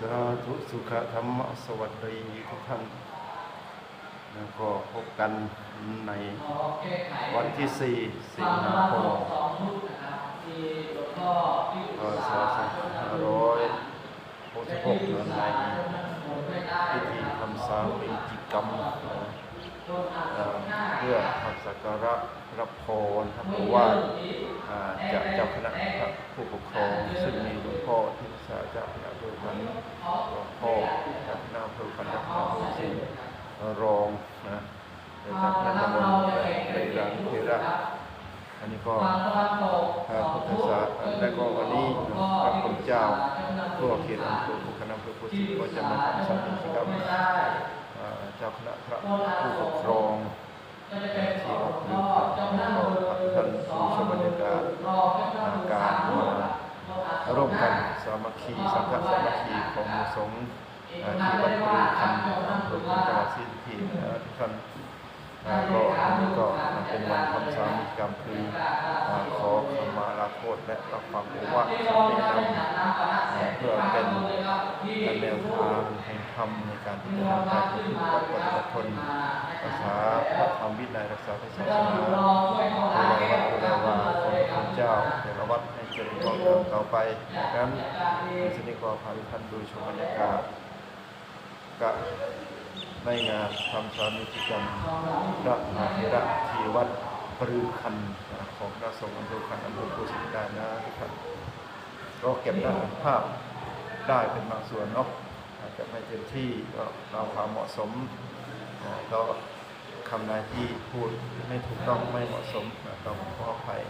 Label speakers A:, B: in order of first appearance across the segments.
A: สาธุสุขธรรมสวัสดีทุกท่าน แล้วก็พบกันในวันที่สี่สิงหาคมพศ2566ในพิธีทำสามีจิกรรม เพื่อทำสักการะรับพรครับเพราะว่าจากเจ้าคณะผู้ปกครอง ซึ่งมีหลวงพ่อที่สาเจ้าคณะโดยมันหลวงพ่อจาคณะอำเภอพันธะผู้สิงห์รองนะจ้าคณะตำบลในรังเทระอันนี้ก็พระพุทธศาสนาและก็วันนี้พระคุณเจ้าทั่วเขตอำเภอคณะอำเภอพุทธิก็จะมาทำสัมมิกรรมอ่าเจ้าคณะพระผู้ปกครองที่วัดนี้ครับก็ท่านผู้ชมบรรยากาศการมาร่วมกันสามัคคีสังฆสามัคคีของสงฆ์ที่วัดปรีคำอำเภอพุทธจังหวัดศรีสะเกษนะทุกท่าน ก็อันนี้ก็มันเป็นวันทำสามีกรรมคือขอขมาลาโทษและรับความรู้ว่าคำแนะนำอ่าเพื่อเป็นแนวทางแห่งธรรมในการที่จะนำการปฏิบัติปฏิบัติตนรักษาพระธรรมวินัยรักษาพระศาสนาดูแลวัดดูแลวาของพระเจ้าแต่ละวัดให้เจริญรุ่งเรืองต่อไปดังนั้นดิฉันก็พาทุกท่านดูชมบรรยากาศกับในงานทำสามีจิกรรม พระมหาเถระที่วัดปรือคันของพระสงฆ์อำเภอคันอำเภอโพธิดานะทุกท่านก็เก็บได้ภาพได้เป็นบางส่วนเนาะอาจจะไม่เต็มที่ก็เราความเหมาะสมอ่าก็คำใดที่พูดไม่ถูกต้องไม่เหมาะสมอ่าต้องขออภัย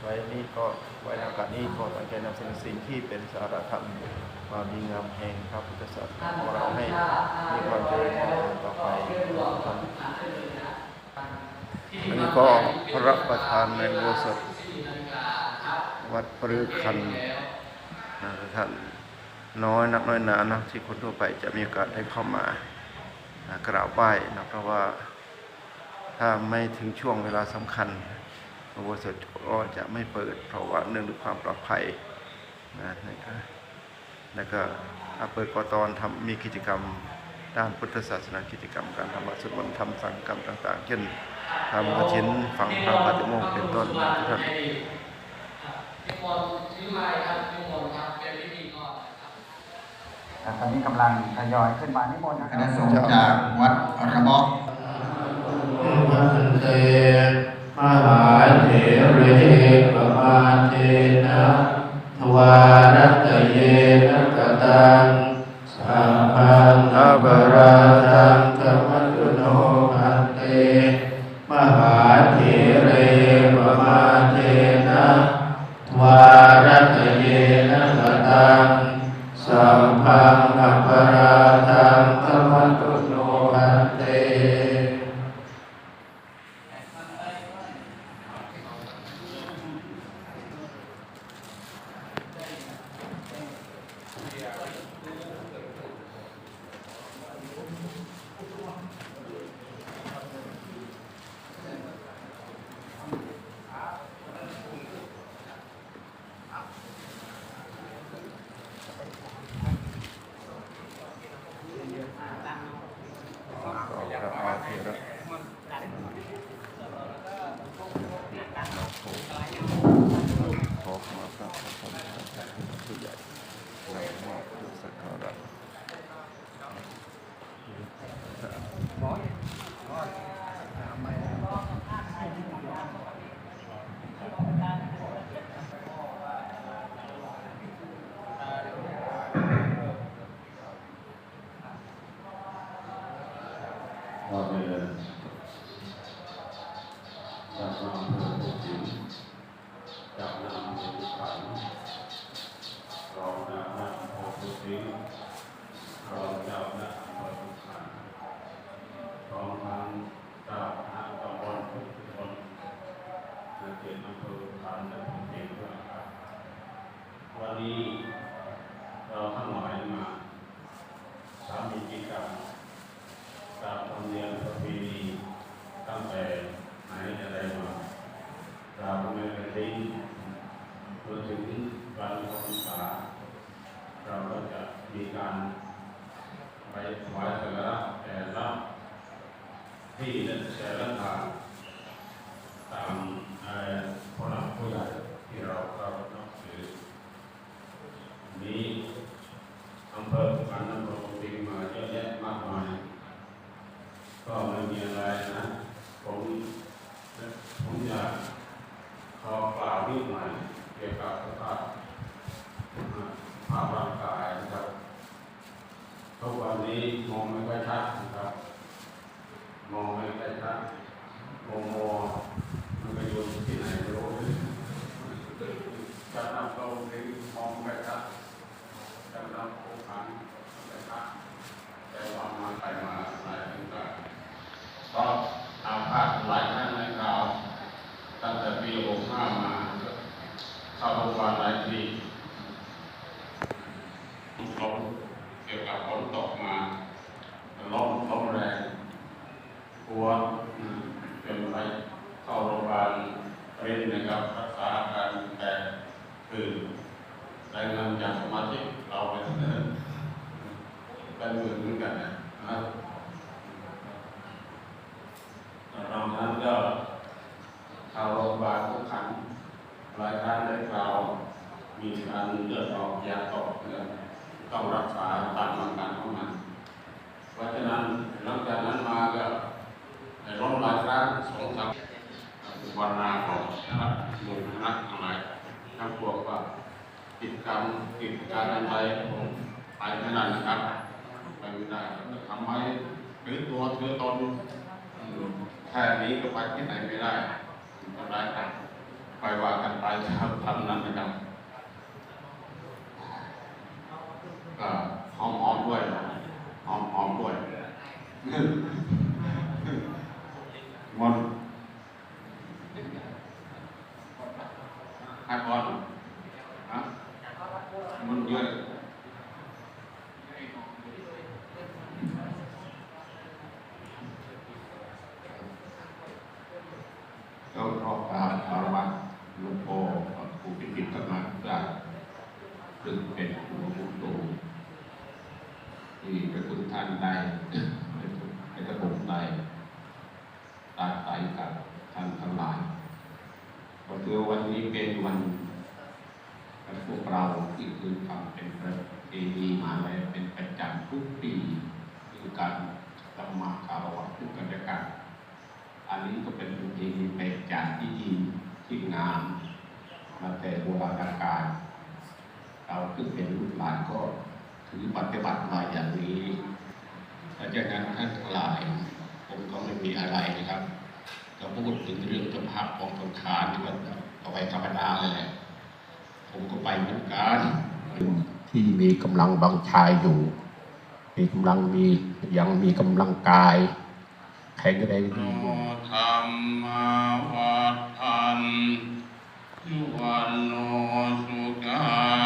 A: ไว้นี้ก็ไว้ในโอกาสนี้ก็ตั้งใจนำเสนอสิ่งที่เป็นสาระธรรมความดีงามแห่งพระพุทธศาสนาของเราให้มีความเจริญงอกงามต่อไป นี้ก็พระประธานในโบสถวัดปรือคันนะท่านน้อยนักน้อยหนานะที่คนทั่วไปจะมีโอกาสได้เข้ามานะกราบไหว้นะเพราะว่าถ้าไม่ถึงช่วงเวลาสำคัญอุโบสถก็จะไม่เปิด เพราะว่าเนื่องด้วยความปลอดภัยนะนะครับแล้วก็ถ้าเปิดก็ตอนทำมีกิจกรรม ด้านพุทธศาสนากิจกรรมการทำวัดสวดมนต์ทำสังฆกรรมต่างๆ เช่นทำกระชินฝังพระปฏิโมกข์เป็นต้นนะท่าน
B: ตอนนี้กำลังทยอยขึ้นมานิมนต์นะ
C: ค
B: รั
C: ณะ
B: บ
C: สงฆ์จากวัดระเบาะา
D: รตเยนะกตังสัมพันธบราทังธรรมตุ ระ
A: อาเถระขอขมาพระพุทธเจ้าผู้ใหญ่และมอบ
D: ภอพุทธิรองเจ้าหน้าอำเภอพุทธันรองทางเจ้าหน้าตำบลพุทธิชนในเขตอำเภอขันและพุทธิด้วยครับวันนี้เราทั้งหลายมาสามีจิกรรมตามธรรมเนียมประเพณีตั้งแต่ไหนแต่ไรมาเราไม่เคยทิ้งจนถึงวันพรรษาเรา มีการไปถวายสัการะแต่ละที่แต่ละทางตามเอ่อผู้หลักผู้ใหญ่ที่เราเรานับถือมีอำเภอการนำรงติมาเยอะแยะมากมาย ก็ไม่มีอะไรนะ ผมผมอยากขอกล่าวนิดหน่อยเกี่ยวกับสภาพภาพร่างกายนะครับทุกวั นนี้มองไม่ค่อยชัดนะครับ มองไม่ค่อยชัดมองมองมันไปอยู่ที่ไหนไม่รู้จะนำเราไปมองไม่ชัดจะนำโอ้ขันไม่ชัดแต่ว่ามาไปมาหลายครั้งก็ ก็อาพาธหลายครั้งในข่าวตั้งแต่ปี65มาเข้าโรงพยาบาลหลายทีลมเกี่ยวกับฝนตกมาลมลมแรง กลัวอืมเป็นไปเข้าโรงพยาบาลเร่นนะครับรักษาอาการแต่คือรายงานจากสมาชิกเราเป็นเป็นหมื่นเหมือนกันนะตอนนั้นก็เข้าโรงพยาบาลทุกครั้งหลายครั้งได้กล่าวมีการเลือดออกยาตกเนี่ยต้องรักษาตามอาการของมันเพราะฉะนั้นหลังจากนั้นมาก็ ได้ร้องหลายครั้งสองสามวันนาของนะครับหมู่คณะทั้งหลายทั้งพวกว่ากิจกรรมกิจการอะไรผมไปไม่ได้นะครับไปไม่ได้ทำไมถือตัวถือตนแค่นี้ก็ไปที่ไหนไม่ได้ทำร้ายกันไปว่ากันไปครับทำนั้นนะครับก็หอมหอมด้วยหอมหอมด้วยมันให้พรฮะมันเยอะ ก็รอบตามคารวะหลวงพ่อครูพิจิตรมาจากซึ่งเป็นครูผู้โตที่พระคุณท่านได้ในกระผมได้ตาใสกับท่านทั้งหลายก็ถือวันนี้เป็นวันพวกเราที่คือทำเป็นประเพณีมาแล้วเป็นประจำทุกปีคือการทำมาคารวะทุกกันและกัน อันนี้ก็เป็นประเพณีแปลกจากที่ดีที่งามมาแต่โบราณกาลเราซึ่งเป็นลูกหลานก็ถือปฏิบัติมาอย่างนี้และจากนั้นท่านทั้งหลาย ผมก็ไม่มีอะไรนะครับก็พูดถึงเรื่องสภาพของสงขารนี่ก็เอาไว้ธรรมดาเลยแหละผมก็ไปเหมือนกันที่มีกำลังบางชายอยู่ มีกำลังมียังมีกำลังกาย แข็งแรงดีธรรมวัฏันยุวันโนสุขัง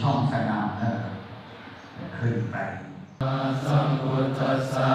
B: ช่องสนามนะครับขึ้นไป
E: สัมพุทธัสสะ